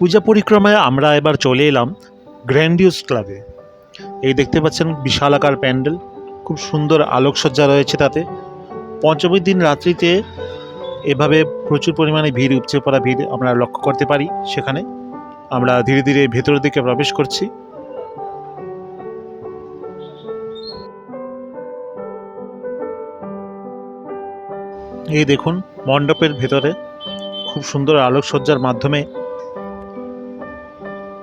পূজা পরিক্রমায় আমরা এবার চলে এলাম গ্র্যান্ডিউস ক্লাবে। এই দেখতে পাচ্ছেন বিশাল আকার প্যান্ডেল, খুব সুন্দর আলোকসজ্জা রয়েছে তাতে। পঞ্চমীর দিন রাত্রিতে এভাবে প্রচুর পরিমাণে ভিড়, উপচে পড়া ভিড় আমরা লক্ষ্য করতে পারি সেখানে। আমরা ধীরে ধীরে ভেতরের দিকে প্রবেশ করছি। এই দেখুন মণ্ডপের ভেতরে খুব সুন্দর আলোকসজ্জার মাধ্যমে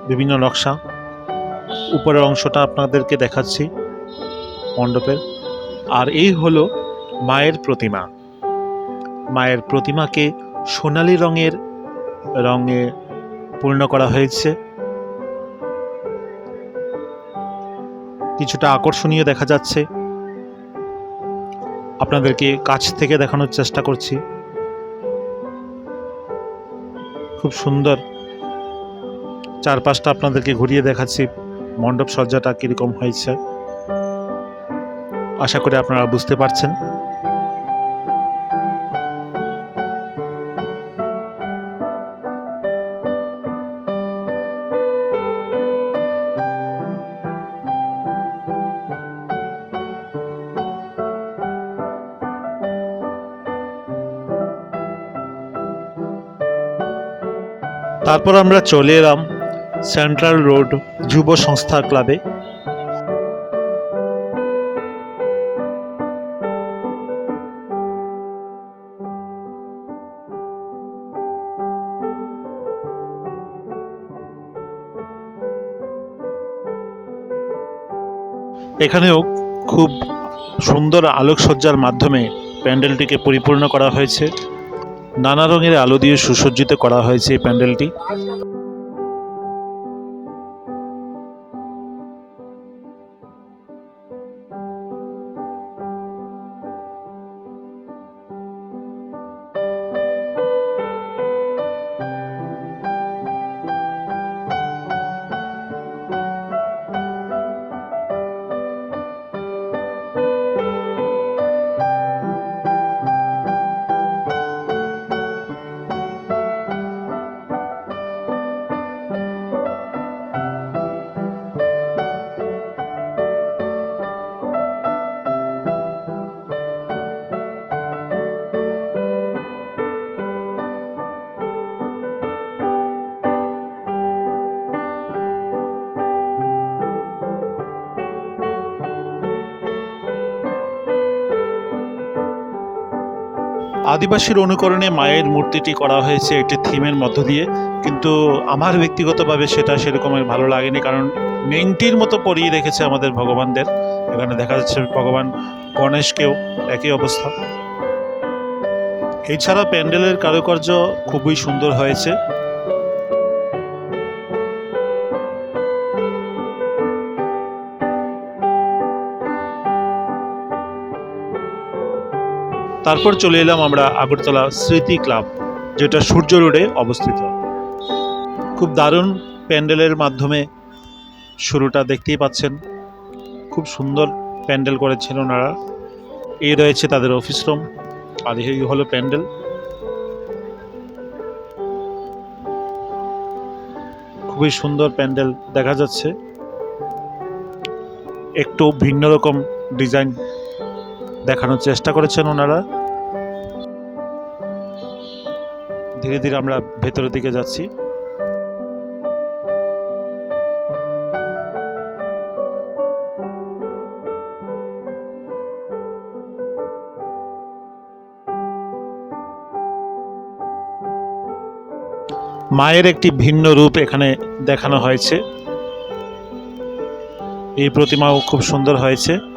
বিভিন্ন নকশা। উপরের অংশটা আপনাদেরকে দেখাচ্ছি মণ্ডপের। আর এই হলো মায়ের প্রতিমা। মায়ের প্রতিমাকে সোনালি রঙের, রঙে পূর্ণ করা হয়েছে। কিছুটা আকর্ষণীয় দেখা যাচ্ছে। আপনাদেরকে কাছ থেকে দেখানোর চেষ্টা করছি। খুব সুন্দর চারপাশটা আপনাদেরকে ঘুরিয়ে দেখাচ্ছি। মণ্ডপ সজ্জাটা কীরকম হয়েছে। আশা করি আপনারা বুঝতে পারছেন। তারপর আমরা চলে এলাম সেন্ট্রাল রোড যুব সংস্থা ক্লাবে। এখানেও খুব সুন্দর আলোকসজ্জার মাধ্যমে প্যান্ডেলটিকে পরিপূর্ণ করা হয়েছে। নানা রঙের আলো দিয়ে সুসজ্জিত করা হয়েছে এই প্যান্ডেলটি। আদিবাসীর অনুকরণে মায়ের মূর্তিটি করা হয়েছে একটি থিমের মধ্য দিয়ে, কিন্তু আমার ব্যক্তিগতভাবে সেটা সেরকমের ভালো লাগেনি, কারণ নেংটির মতো পরিয়ে রেখেছে আমাদের ভগবানদের। এখানে দেখা যাচ্ছে ভগবান গণেশকেও একই অবস্থা। এছাড়া প্যান্ডেলের কারুকার্য খুবই সুন্দর হয়েছে। তারপর চলে এলাম আমরা আগরতলা স্মৃতি ক্লাব, যেটা সূর্য রোডে অবস্থিত। খুব দারুণ প্যান্ডেলের মাধ্যমে শুরুটা দেখতেই পাচ্ছেন। খুব সুন্দর প্যান্ডেল করেছেন ওনারা। এই রয়েছে তাদের অফিস রুম, আর এই হলো প্যান্ডেল। খুবই সুন্দর প্যান্ডেল দেখা যাচ্ছে। একটু ভিন্ন রকম ডিজাইন দেখানোর চেষ্টা করেছেন ওনারা। ধীরে ধীরে আমরা ভেতরের দিকে যাচ্ছি। মায়ের একটি ভিন্ন রূপ এখানে দেখানো হয়েছে। এই প্রতিমাও খুব সুন্দর হয়েছে।